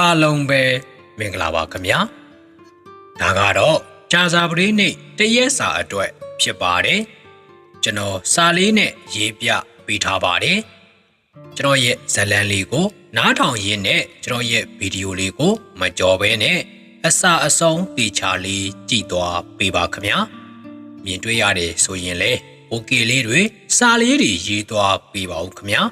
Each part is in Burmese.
အားလုံးပဲမင်္ဂလာပါခင်ဗျာဒါကတော့ကြာစာပတိနေ့တရက်စာအတွက်ဖြစ်ပါတယ်ကျွန်တော်စာလေးနဲ့ရေးပြပေးထားပါတယ်ကျွန်တော်ရဲ့ဇာတ်လမ်းလေးကို နားထောင်ရင်းနဲ့ကျွန်တော်ရဲ့ဗီဒီယိုလေးကို မကြော်ဘဲနဲ့အစအဆုံးတေချာလေးကြည့်သွားပေးပါခင်ဗျာမြင်တွေ့ရတယ်ဆိုရင်လေ okay လေးတွေစာလေးတွေရေးသွားပေးပါဦးခင်ဗျာ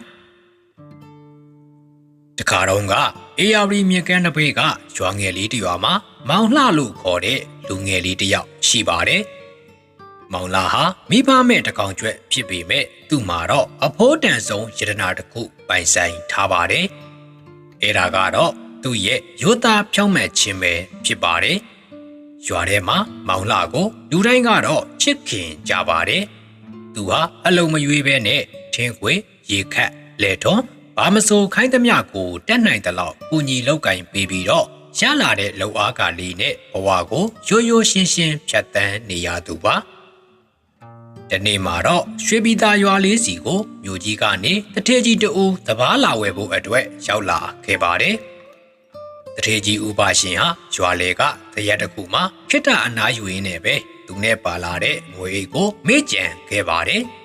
တခါတော့ကအေယာရီမြေကမ်းတစ်ဘေးကရွာငယ်လေးတစ်ရွာမှာမောင်လှလို့ခေါ်တဲ့လူငယ်လေးတစ်ယောက်ရှိပါတယ်။မောင်လှဟာမိဘမဲ့တကောင်ကျွဲ့ဖြစ်ပေမဲ့သူ့မှာတော့အဖိုးတန်ဆုံးယတနာတစ်ခုပိုင်ဆိုင်ထားပါတယ်။အဲဒါကတော့သူ့ရဲ့ရိုးသားဖြောင်းမဲ့ခြင်းပဲဖြစ်ပါတယ်။ရွာထဲမှာမောင်လှကိုလူတိုင်းကတော့ချစ်ခင်ကြပါတယ်။သူဟာအလုံးမရွေးပဲနဲ့ထင်းခွေရေခတ်လေထွန် ဘာမစိုးခိုင်းသမျှကိုတက်နိုင်တဲ့လောက်ပူညီလောက်ကင်ပေးပြီးတော့ရလာတဲ့လုံအားကလေးနဲ့ဘဝကိုရိုးရိုးရှင်းရှင်းဖြတ်တန်းနေရသူပါဒီနေ့မှာတော့ရွှေပြည်သားရွာလေးစီကိုမြို့ကြီးကနေတထေးကြီးတူတပားလာဝယ်ဖို့အတွက်ရောက်လာခဲ့ပါတယ်တထေးကြီးဥပါရှင်ဟာရွာလေကတရက်တစ်ခုမှာခိတ္တအနားယူရင်းနဲ့ပဲသူနဲ့ပါလာတဲ့ငွေအိတ်ကိုမေ့ကြံခဲ့ပါတယ်။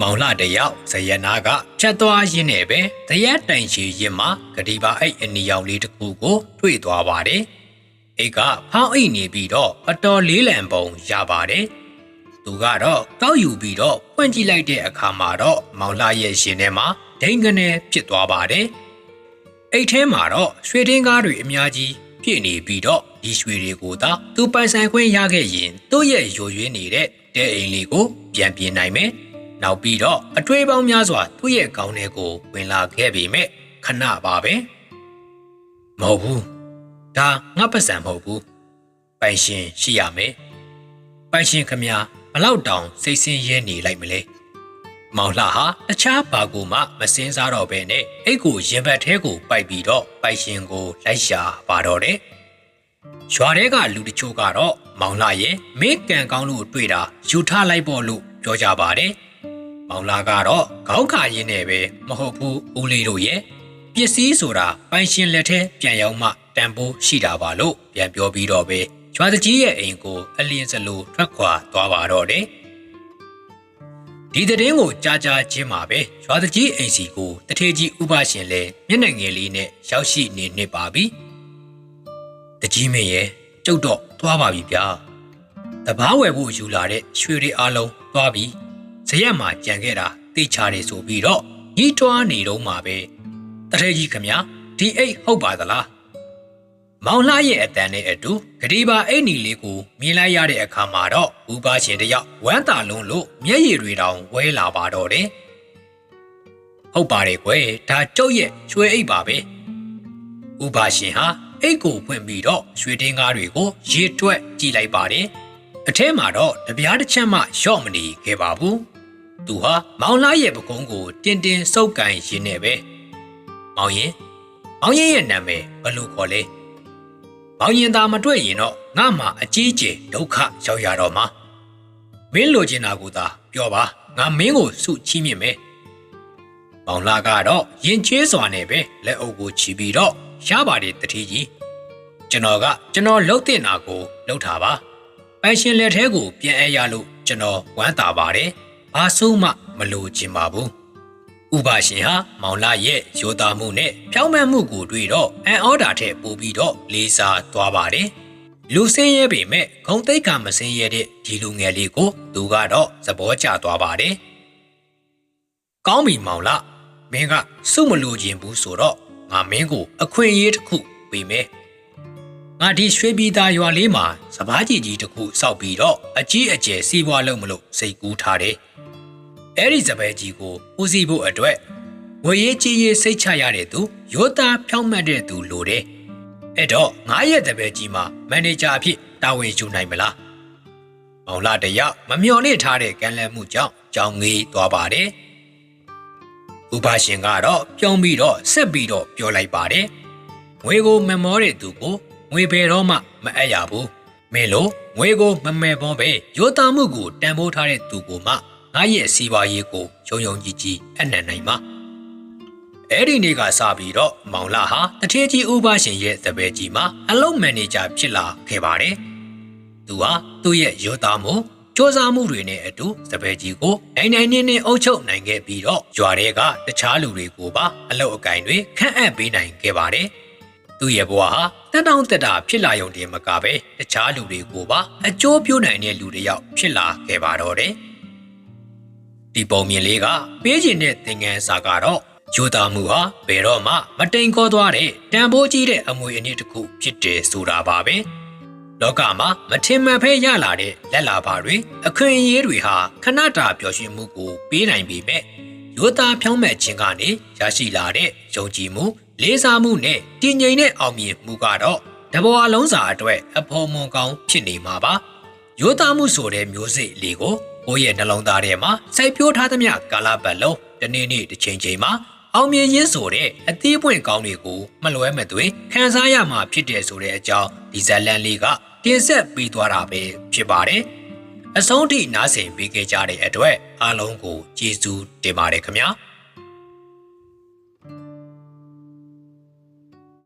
မောင်လှတယောက်ဇယနာကဖြတ်သွားရင်းနဲ့ပဲတရက်တိုင်ချီရင်မှာဂဒီပါအိတ်အနီရောင်လေးတစ်ခုကိုတွေ့သွားပါတယ်။အိတ်ကဖောင်းအိတ်နေပြီးတော့အတော်လေးလံပုံရပါတယ်။သူကတော့တောက်ယူပြီးတော့ပွင့်ကြည့်လိုက်တဲ့အခါမှာတော့မောင်လှရဲ့ရှင်ထဲမှာဒိန်ကနေဖြစ်သွားပါတယ်။အိတ်ထဲမှာတော့ရွှေတင်းကားတွေအများကြီးပြည့်နေပြီးတော့ဒီရွှေတွေကိုသာသူပိုင်ဆိုင်ခွင့်ရခဲ့ရင်သူ့ရဲ့ယိုယွင်းနေတဲ့တဲအိမ်လေးကိုပြန်ပြင်နိုင်မယ်။ နောက်ပြီးတော့အထွေးပေါင်းများစွာသူ့ရဲ့ခေါင်းထဲကိုဝင်လာခဲ့ပေမဲ့ခဏပါပဲ။မဟုတ်ဘူး။ဒါငါပတ်စံမဟုတ်ဘူး။ပိုင်ရှင်ရှိရမယ်။ပိုင်ရှင်ခမညာဘလောက်တောင်စိတ်ဆင်းရဲနေလိုက်မလဲ။မောင်လှဟာတခြားဘာကိုမှမစင်းစားတော့ဘဲနဲ့အိတ်ကိုရင်ဘတ်ထဲကိုပိုက်ပြီးတော့ပိုက်ရှင်ကိုလိုက်ရှာပါတော့တယ်။ရွာထဲကလူတချို့ကတော့မောင်လှရဲ့မင်းကန်ကောင်းလို့တွေ့တာယူထားလိုက်ပေါ့လို့ပြောကြပါတယ်။ မောင်လှကတော့ခေါင်းခါရင်းနဲ့ပဲမဟုတ်ဘူးဦးလေးတို့ရဲ့ပစ္စည်းဆိုတာပိုင်ရှင်လက်ထဲပြန်ရောက်မှတန်ဖိုးရှိတာပါလို့ပြန်ပြောပြီးတော့ပဲရွာတကြီးရဲ့အိမ်ကိုအလင်းစလိုထွက်ခွာသွားပါတော့တယ်။ဒီသတင်းကိုကြားကြားချင်းမှာပဲရွာတကြီးအိမ်စီကိုတထေကြီးဥပရှင်လဲမျက်နှာငယ်လေးနဲ့ရောက်ရှိနေနေပါပြီ။တကြီးမင်းရဲ့ကျုပ်တော့သွားပါပြီဗျာ။တဘာဝယ်ဖို့ယူလာတဲ့ရွှေတွေအလုံးသွားပြီ။ ဇရက်မှာကြံခဲ့တာတေချာတယ်ဆိုပြီးတော့ညီးတွားနေတော့မှာပဲ။တထေကြီးခမညာဒီအိတ်ဟုတ်ပါသလား။မောင်လှရဲ့အတန်နဲ့အတူဂဒီပါအိတ်နီလေးကိုမြင်လိုက်ရတဲ့အခါမှာတော့ဥပါရှင်တယောက်ဝမ်းသာလုံးလို့မျက်ရည်တွေတောင်ဝဲလာပါတော့တယ်။ဟုတ်ပါတယ်ကွယ်ဒါကျုပ်ရဲ့ရွှေအိတ်ပါပဲ။ဥပါရှင်ဟာအိတ်ကိုဖွင့်ပြီးတော့ရွှေတင်းကားတွေကိုရေတွက်ကြည့်လိုက်ပါတယ်။အထဲမှာတော့တပြားတစ်ချက်မှလျှော့မနေခဲ့ပါဘူး။ သူဟာမောင်လှရဲ့ပကုံးကိုတင်းတင်းစုပ်ကန်ရင်းနေပဲ။မောင်ရင်မောင်ရင်ရဲ့နာမည်ဘယ်လိုခေါ်လဲ။ဘောင်ရင်သာမတွေ့ရင်တော့ငါမှအကြီးကျယ်ဒုက္ခရောက်ရတော့မှာမင်းလိုချင်တာကိုသာပြောပါငါမင်းကိုစုချီးမြှင့်မယ်။ဘောင်လာကတော့ရင်ချေးစွာနဲ့ပဲလက်အုပ်ကိုချီပြီးတော့ရပါတယ်တတိကြီးကျွန်တော်ကကျွန်တော်လှုပ်တင်တာကိုလှုပ်တာပါ။ပိုင်ရှင်လက်ထဲကိုပြန်အပ်ရလို့ကျွန်တော်ဝမ်းသာပါတယ်။ ဘာဆုံးမှမလိုချင်ပါဘူး။ဥပါရှင်ဟာမောင်လာရဲ့ရိုသားမှုနဲ့ဖြောင်းမှန်မှုကိုတွေ့တော့အန်အော်ဒါထက်ပိုပြီးတော့လေးစားသွားပါတယ်။လူစင်းရဲပေမဲ့ဂုံတိတ်ကမစင်းရဲတဲ့ဒီလူငယ်လေးကိုသူကတော့သဘောကျသွားပါတယ်။ကောင်းပြီမောင်လာမင်းကစုမလို့ခြင်းဘူးဆိုတော့ငါမင်းကို အခွင့်အရေးတစ်ခုပေးမယ်။ငါဒီရွှေပြည်သားရွာလေးမှာစပားကြီးကြီးတစ်ခုစောက်ပြီးတော့အကြီးအကျယ်စီးပွားလုပ်မလို့စိတ်ကူးထားတယ်။ အဲ့ဒီစပယ်ကြီးကိုဦးစီးဖို့အတွက်ဝေရေးကြီးရေးစိတ်ချရတဲ့သူရိုးသားဖြောင်းမှတ်တဲ့သူလိုတယ်။အဲ့တော့ငါရဲ့တပည့်ကြီးမှာမန်နေဂျာအဖြစ်တာဝန်ယူနိုင်မလား။မောင်လာတယောက်မမျော်လင့်ထားတဲ့ကံလန့်မှုကြောင့်ကြောင်ငေးသွားပါတယ်။ဥပါရှင်ကတော့ပြုံးပြီးတော့ဆက်ပြီးတော့ပြောလိုက်ပါတယ်။ငွေကိုမမောတဲ့သူကိုငွေဘယ်တော့မှမအပ်ရဘူး။မင်းလိုငွေကိုမမဲဘောပဲရိုးသားမှုကိုတန်ဖိုးထားတဲ့သူကိုမှ ငါရဲ့စီးပွားရေးကိုယုံယုံကြည်ကြည်အနံ့နိုင်မှာအဲ့ဒီနေ့ကစပြီးတော့မောင်လာဟာတထေးကြီးဥပါရှင်ရဲ့သပယ်ကြီးမှာအလုပ်မန်နေဂျာဖြစ်လာခဲ့ပါတယ်။သူဟာသူ့ရဲ့ရိုးသားမှုစ조사မှုတွေနဲ့အတူသပယ်ကြီးကိုနိုင်နိုင်နေနေအုပ်ချုပ်နိုင်ခဲ့ပြီးတော့ကြွားတွေကတခြားလူတွေကိုပါအလုပ်အကင်တွေခန့်အပ်ပေးနိုင်ခဲ့ပါတယ်။သူ့ရဲ့ဘဝဟာတက်တောင့်တက်တာဖြစ်လာရုံတည်းမကပဲတခြားလူတွေကိုပါအကျိုးပြုနိုင်တဲ့လူတစ်ယောက်ဖြစ်လာခဲ့ပါတော့တယ်။ ဒီပုံမြင်လေးကပေးခြင်းတဲ့သင်ငန်းစာကတော့ဂျိုတာမှုဟာဘယ်တော့မှမတိမ်ခေါ်သွားတဲ့တန်ဖိုးကြီးတဲ့အမွေအနှစ်တစ်ခုဖြစ်တယ်ဆိုတာပါပဲလောကမှာမထင်မှတ်ဖဲရလာတဲ့လက်လာပါတွေအခွင့်အရေးတွေဟာခဏတာပျော်ရွှင်မှုကိုပေးနိုင်ပေမဲ့ရိုးသားဖြောင်းမဲ့ခြင်းကနေရရှိလာတဲ့ယုံကြည်မှုလေးစားမှုနဲ့တည်ငြိမ်တဲ့အောင်မြင်မှုကတော့တဘောအလုံးစာအတွက်အဖို့မွန်ကောင်းဖြစ်နေမှာပါရိုးသားမှုဆိုတဲ့မျိုးစိလေးကို ကိုယ့်ရဲ့နှလုံးသားထဲမှာစိုက်ပျိုးထားသမျှကာလပတ်လုံးတနေ့နေ့တစ်ချိန်ချိန်မှာအောင်မြင်ရင်းဆိုတဲ့အသေးပွင့်ကောင်းတွေကိုမလွဲမသွေခံစားရမှာဖြစ်တယ်ဆိုတဲ့အကြောင်းဒီဇက်လန်လေးကတင်ဆက်ပေးသွားတာပဲဖြစ်ပါတယ်။အဆုံးထိနားဆင်ပေးခဲ့ကြတဲ့အတွက်အားလုံးကိုကျေးဇူးတင်ပါတယ်ခင်ဗျာ။